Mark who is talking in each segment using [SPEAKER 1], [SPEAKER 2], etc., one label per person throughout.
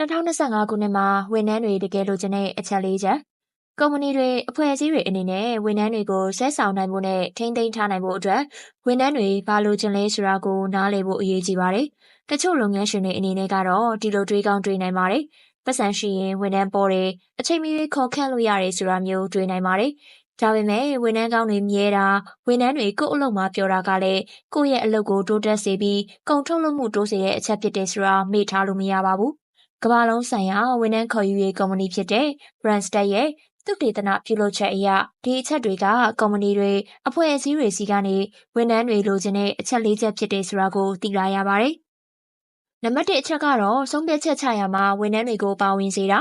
[SPEAKER 1] 2025ခုနှစ်မှာဝန်ထမ်းတွေတကယ်လိုချင်တဲ့အချက်လေးချက်ကုမ္ပဏီတွေအဖွဲ့အစည်းတွေအနေနဲ့ဝန်ထမ်းတွေကိုဆက်ဆောင်နိုင်ဖို့နဲ့ထိန်းသိမ်းထားနိုင်ဖို့အတွက်ဝန်ထမ်းတွေဘာလိုချင်လဲဆိုတာကိုနားလည်ဖို့အရေးကြီးပါတယ်။တချို့လုပ်ငန်းရှင်တွေအနေနဲ့ကတော့ဒီလိုတွေးကောင်းတွေးနိုင်ပါတယ်။ပတ်စံရှိရင်ဝန်ထမ်းပေါ်တယ်အချိန်မီခေါ်ခန့်လို့ရတယ်ဆိုတာမျိုးတွေးနိုင်ပါတယ်။ဒါပေမဲ့ဝန်ထမ်းကောင်းတွေမြဲတာဝန်ထမ်းတွေကိုယ့်အလုပ်မှာပြောတာကလည်းကိုယ့်ရဲ့အလုပ်ကိုတိုးတက်စေပြီးကုန်ထုတ်လုပ်မှုတိုးစေတဲ့အချက်ဖြစ်တယ်ဆိုတာမေ့ထားလို့မရပါဘူး။ ကမ္ဘာလုံးဆိုင်ရာဝန်ထမ်းခေါ်ယူရေးကုမ္ပဏီဖြစ်တဲ့ Randstad ရဲ့သုတေသနပြုလုပ်ချက်အရဒီအချက်တွေကကုမ္ပဏီတွေအဖွဲ့အစည်းတွေစီကနေဝန်ထမ်းတွေလိုချင်တဲ့အချက်လေးချက်ဖြစ်တယ်ဆိုတာကိုသိလာရပါတယ်။နံပါတ်1အချက်ကတော့ဆုံးဖြတ်ချက်ချရမှာဝန်ထမ်းတွေကိုပါဝင်စေတာ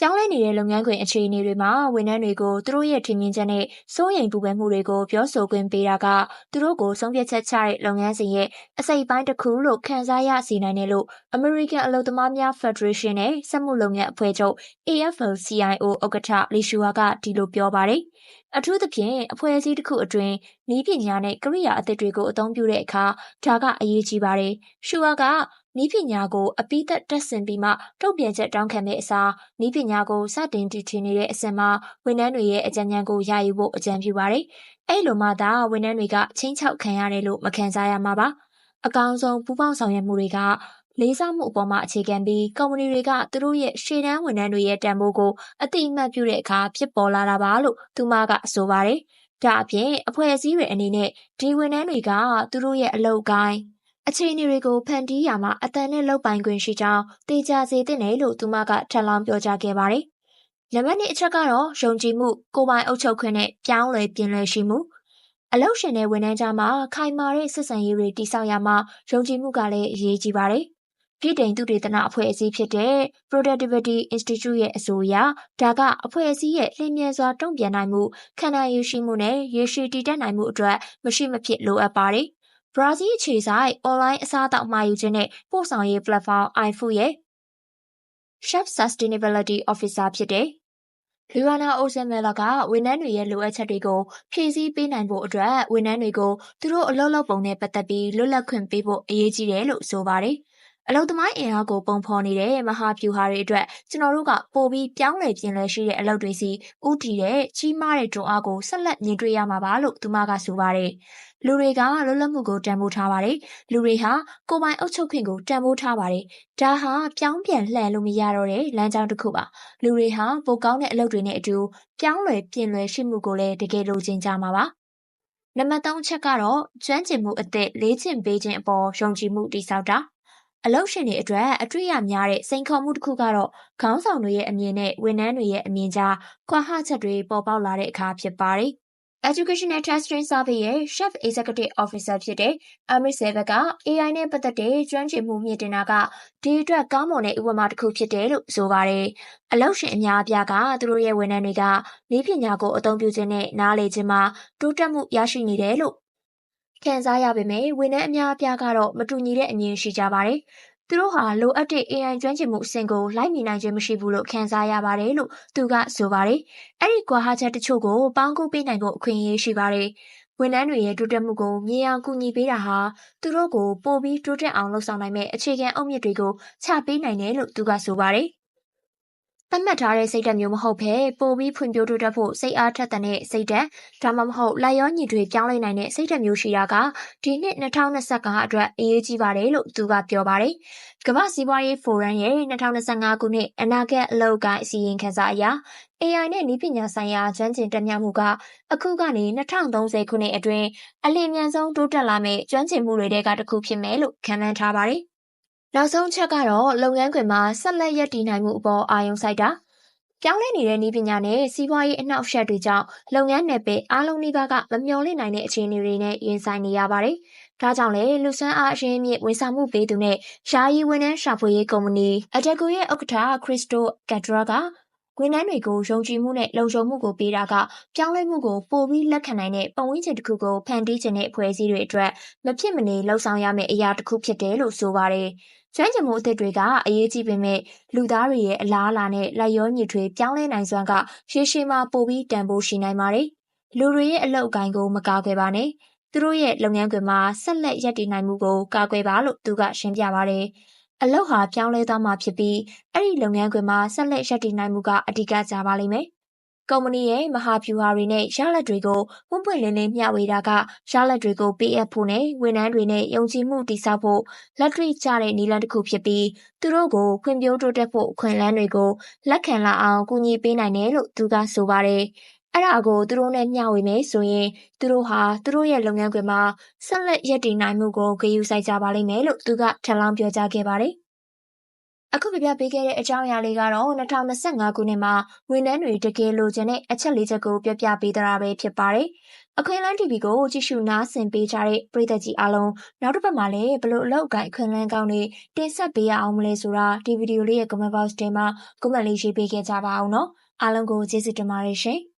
[SPEAKER 1] ပြောင်းလဲနေတဲ့လုပ်ငန်းခွင်အခြေအနေတွေမှာဝန်ထမ်းတွေကိုသူတို့ရဲ့ထင်မြင်ချက်နဲ့စိုးရိမ်ပူပန်မှုတွေကိုပြောဆိုခွင့်ပေးတာကသူတို့ကိုဆုံးဖြတ်ချက်ချတဲ့လုပ်ငန်းစဉ်ရဲ့အစိတ်အပိုင်းတစ်ခုလို့ခံစားရစေနိုင်တယ်လို့ American အလုပ်သမားများ Federation နဲ့စက်မှုလုပ်ငန်းအဖွဲ့ချုပ် AFL-CIO ဥက္ကဋ္ဌလီရှူဝါကဒီလိုပြောပါတယ်။အထူးသဖြင့်အဖွဲ့အစည်းတစ်ခုအတွင်းနည်းပညာနဲ့ကိရိယာအသစ်တွေကိုအသုံးပြုတဲ့အခါဒါကအရေးကြီးပါတယ်။ရှူဝါက နည်းပညာကိုအပိသက်တက်ဆင်ပြီးမှတုံ့ပြန်ချက်တောင်းခံမယ့်အစားနည်းပညာကိုစတင်တည်ထင်နေတဲ့အစင်မှာဝန်ထမ်းတွေရဲ့အကြံဉာဏ်ကိုရယူဖို့အကြံပြုပါတယ်။အဲ့လိုမှသာဝန်ထမ်းတွေကချင်းချောက်ခံရတယ်လို့မခံစားရမှာပါ။အကောင်းဆုံးပူးပေါင်းဆောင်ရွက်မှုတွေကလေးစားမှုအပေါ်မှာအခြေခံပြီးကုမ္ပဏီတွေကသူတို့ရဲ့ရှေ့တန်းဝန်ထမ်းတွေရဲ့တန်ဖိုးကိုအတိအမှတ်ပြုတဲ့အခါဖြစ်ပေါ်လာတာပါလို့သူမကဆိုပါတယ်။ဒါအပြင်အဖွဲ့အစည်းတွေအနေနဲ့ဒီဝန်ထမ်းတွေကသူတို့ရဲ့အလုပ်ကိုင်း အခြေအနေတွေကိုဖန်တီးရာမှာအတန်နဲ့လောက်ပိုင်ခွင့်ရှိကြောင်းတေချာစေတဲ့နယ်လို့သူမကထပ်လောင်းပြောကြားခဲ့ပါတယ်။နံပါတ်2အချက်ကတော့ယုံကြည်မှုကိုပိုင်အုပ်ချုပ်ခွင့်နဲ့ပြောင်းလဲပြင်လဲရှိမှုအလုရှင်တဲ့ဝန်ထမ်းကြားမှာခိုင်မာတဲ့စစ်ဆန်ရေးတွေတိစောက်ရမှာယုံကြည်မှုကလည်းအရေးကြီးပါတယ်။ပြည်တိုင်သူတေသနအဖွဲ့အစည်းဖြစ်တဲ့ Productivity Institute ရဲ့အဆိုအရဒါကအဖွဲ့အစည်းရဲ့လျင်မြန်စွာတုံ့ပြန်နိုင်မှုခန္ဓာရည်ရှိမှုနဲ့ရေရှည်တည်တတ်နိုင်မှုအတွက်မရှိမဖြစ်လိုအပ်ပါတယ် ဘရာဇီးအခြေဆိုင်အွန်လိုင်းအစားအသောက်မှာယူခြင်းနဲ့ပို့ဆောင်ရေး platform iFood ရဲ့ Chef Sustainability Officer ဖြစ်တဲ့လူဝနာအိုဆန်မဲလာကဝန်ထမ်းတွေရဲ့လိုအပ်ချက်တွေကိုဖြည့်ဆည်းပေးနိုင်ဖို့အတွက်ဝန်ထမ်းတွေကိုသူတို့အလုပ်လုပ်ပုံနဲ့ပတ်သက်ပြီးလွတ်လပ်ခွင့်ပေးဖို့အရေးကြီးတယ်လို့ဆိုပါတယ်။ အလုသမိုင်းအင်အားကိုပုံဖော်နေတဲ့မဟာဗျူဟာတွေအတွက်ကျွန်တော်တို့ကပိုပြီးပြောင်းလဲပြင်လဲရှိတဲ့အလုပ်တွေစီဥတီတဲ့ကြီးမားတဲ့တွန်းအားကိုဆက်လက်မြင်တွေ့ရမှာပါလို့သူမကဆိုပါတယ်။လူတွေကလွတ်လပ်မှုကိုတန်ဖိုးထားပါတယ်။လူတွေဟာကိုယ်ပိုင်အုပ်ချုပ်ခွင့်ကိုတန်ဖိုးထားပါတယ်။ဒါဟာပြောင်းပြန်လှန်လို့မရတော့တဲ့လမ်းကြောင်းတစ်ခုပါ။လူတွေဟာပိုကောင်းတဲ့အလုပ်တွေနဲ့အတူပြောင်းလဲပြင်လဲရှိမှုကိုလည်းတကယ်လိုချင်ကြမှာပါ။နံပါတ်3ချက်ကတော့ကျွမ်းကျင်မှုအသစ်လေးကျင့်ပေးခြင်းအပေါ်ယုံကြည်မှုတည်ဆောက်တာ။ အလုပ်ရှင်တွေအတွက်အတွေ့အများတဲ့စိန်ခေါ်မှုတစ်ခုကတော့ခေါင်းဆောင်တွေရဲ့အမြင်နဲ့ဝန်ထမ်းတွေရဲ့အမြင်ကြားကွာဟချက်တွေပေါ်ပေါက်လာတဲ့အခါဖြစ်ပါတယ်။ Educational Testing Survey ရဲ့ Chief Executive Officer ဖြစ်တဲ့ Amit Sevak က AI နဲ့ပတ်သက်တဲ့ကျွမ်းကျင်မှုမြင့်တင်တာကဒီအတွက်ကောင်းမွန်တဲ့ဥပမာတစ်ခုဖြစ်တယ်လို့ဆိုပါတယ်။အလုပ်ရှင်အများအပြားကသူတို့ရဲ့ဝန်ထမ်းတွေကနည်းပညာကိုအသုံးပြုခြင်းနဲ့နားလည်ခြင်းမှာတိုးတက်မှုရရှိနေတယ်လို့ ခံစားရပေမဲ့ဝန်ထမ်းအများအပြားကတော့မတူညီတဲ့အမြင်ရှိကြပါတယ်။သူတို့ဟာလိုအပ်တဲ့ AI ကျွမ်းကျင်မှုအဆင့်ကိုလိုက်မီနိုင်ခြင်းမရှိဘူးလို့ခံစားရပါတယ်လို့သူကဆိုပါတယ်။အဲ့ဒီကွာဟချက်တချို့ကိုပေါင်းကူးပေးနိုင်ဖို့အခွင့်အရေးရှိပါတယ်။ဝန်ထမ်းတွေရဲ့တိုးတက်မှုကိုမြင်အောင်ကူညီပေးတာဟာသူတို့ကိုပိုပြီးတိုးတက်အောင်လှုပ်ဆောင်နိုင်မဲ့အခြေခံအုတ်မြစ်တွေကိုချပေးနိုင်တယ်လို့သူကဆိုပါတယ်။ သတ်မှတ်ထားတဲ့စိတ်ဓာတ်မျိုးမဟုတ်ဘဲပိုပြီးဖွံ့ဖြိုးတိုးတက်ဖို့စိတ်အားထက်သန်တဲ့စိတ်ဓာတ်ဒါမှမဟုတ်လိုက်ရောညီတွေပြောင်းလဲနိုင်တဲ့စိတ်ဓာတ်မျိုးရှိတာကဒီနှစ်2025အတွက်အရေးကြီးပါတယ်လို့သူကပြောပါတယ်။ကမ္ဘာစီးပွားရေးဖိုရမ်ရဲ့2025ခုနှစ်အနာဂတ်အလုပ်ကိုင်းအစီရင်ခံစာအရ AI နဲ့နည်းပညာဆိုင်ရာကျွမ်းကျင်တက်မြတ်မှုကအခုကနေ2030ခုနှစ်အတွင်းအလင်းမြန်ဆုံးတိုးတက်လာမယ့်ကျွမ်းကျင်မှုတွေကတစ်ခုဖြစ်မယ်လို့ခန့်မှန်းထားပါတယ်။ နောက်ဆုံးချက်ကတော့လုပ်ငန်းခွင်မှာဆက်လက်ရည်တည်နိုင်မှုအပေါ်အာရုံစိုက်တာပြောင်းလဲနေတဲ့နည်းပညာနဲ့စီးပွားရေးအနှောက်အယှက်တွေကြောင့်လုပ်ငန်းနယ်ပယ်အားလုံးနှိပါကမမျော်လင့်နိုင်တဲ့အခြေအနေတွေနဲ့ရင်ဆိုင်နေရပါတယ်။ဒါကြောင့်လည်းလူစွမ်းအားအရင်းမြစ်ဝန်ဆောင်မှုပေးသူနဲ့ယာယီဝန်ထမ်းရှာဖွေရေးကုမ္ပဏီအတက်ကူရဲ့ဥက္ကဋ္ဌခရစ်စတိုကက်ဒရာက ဝန်ထမ်းတွေကို ယုံကြည်မှုနဲ့ လုံခြုံမှုကိုပေးတာက ပြောင်းလဲမှုကို ပိုပြီးလက်ခံနိုင်တဲ့ ပတ်ဝန်းကျင်တစ်ခုကို ဖန်တီးခြင်းတဲ့ အဖွဲ့အစည်းတွေအတွက် မဖြစ်မနေလှုံ့ဆော်ရမယ့် အရာတစ်ခုဖြစ်တယ်လို့ ဆိုပါတယ်။ကျွမ်းကျင်မှုအသစ်တွေက အရေးကြီးပေမဲ့လူသားတွေရဲ့ အလားအလာနဲ့လက်ရောညစ်ထွေးပြောင်းလဲနိုင်စွမ်းကရှေးရှေးမှပိုပြီး တန်ဖိုးရှိနိုင်ပါတယ်။လူတွေရဲ့ အလောက်အကိုင်းကို မကာကွယ်ပါနဲ့။သူတို့ရဲ့ လုပ်ငန်းခွင်မှာ ဆက်လက်ရပ်တည်နိုင်မှုကို ကာကွယ်ပါလို့ သူက ရှင်းပြပါတယ် အလုပ်ဟာပြောင်းလဲသွားမှာဖြစ်ပြီးအဲ့ဒီလုပ်ငန်းခွင်မှာဆက်လက်ရပ်တည်နိုင်မှုကအဓိကကြပါလိမ့်မယ်။ကုမ္ပဏီရဲ့မဟာဗျူဟာတွေနဲ့ရလဒ်တွေကိုပွင့်ပွင့်လင်းလင်းမျှဝေတာကရလဒ်တွေကိုပေးအပ်ဖို့နဲ့ဝန်ထမ်းတွေနဲ့ယုံကြည်မှုတည်ဆောက်ဖို့လက်တွေ့ကျတဲ့နည်းလမ်းတစ်ခုဖြစ်ပြီးသူတို့ကိုဖွံ့ဖြိုးတိုးတက်ဖို့အခွင့်အလမ်းတွေကိုလက်ခံလာအောင်ကူညီပေးနိုင်တယ်လို့သူကဆိုပါတယ်။ အဲ့ဒါကိုသူတို့နဲ့မျှဝေမယ်ဆိုရင်သူတို့ဟာသူတို့ရဲ့လုပ်ငန်းခွင်မှာဆက်လက်ရပ်တည်နိုင်မှုကိုဂရုစိုက်ကြပါလိမ့်မယ်လို့သူကထပ်လောင်းပြောကြားခဲ့ပါတယ်။အခုပြပြပေးခဲ့တဲ့အကြောင်းအရာလေးကတော့2025ခုနှစ်မှာဝန်ထမ်းတွေတကယ်လိုချင်တဲ့အချက်လေးချက်ကိုပြပြပေးတာပဲဖြစ်ပါတယ်။အခွင့်အလမ်း TV ကိုကြည့်ရှုနားဆင်ပေးကြတဲ့ပရိသတ်ကြီးအားလုံးနောက်တစ်ပတ်မှာလည်းဘလို့အလောက်အကိုင်အခွင့်အလမ်းကောင်းတွေတင်ဆက်ပေးရအောင်မလဲဆိုတာဒီဗီဒီယိုလေးရဲ့ comment box ထဲမှာ comment လေးရေးပေးခဲ့ကြပါအောင်နော်။အားလုံးကိုကျေးဇူးတင်ပါတယ်ရှင်။